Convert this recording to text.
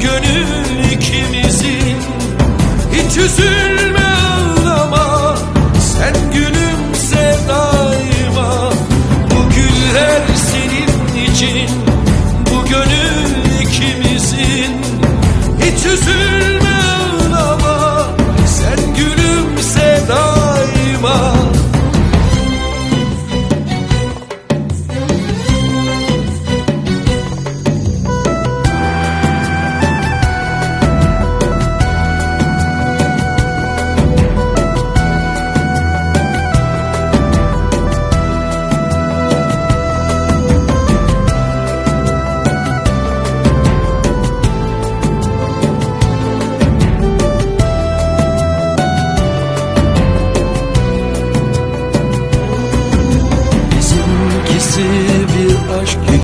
gönül ikimizin. Hiç üzülme ağlama sen gülümse daima Bu güller senin için bu gönül ikimizin. Hiç üzülme bir aşk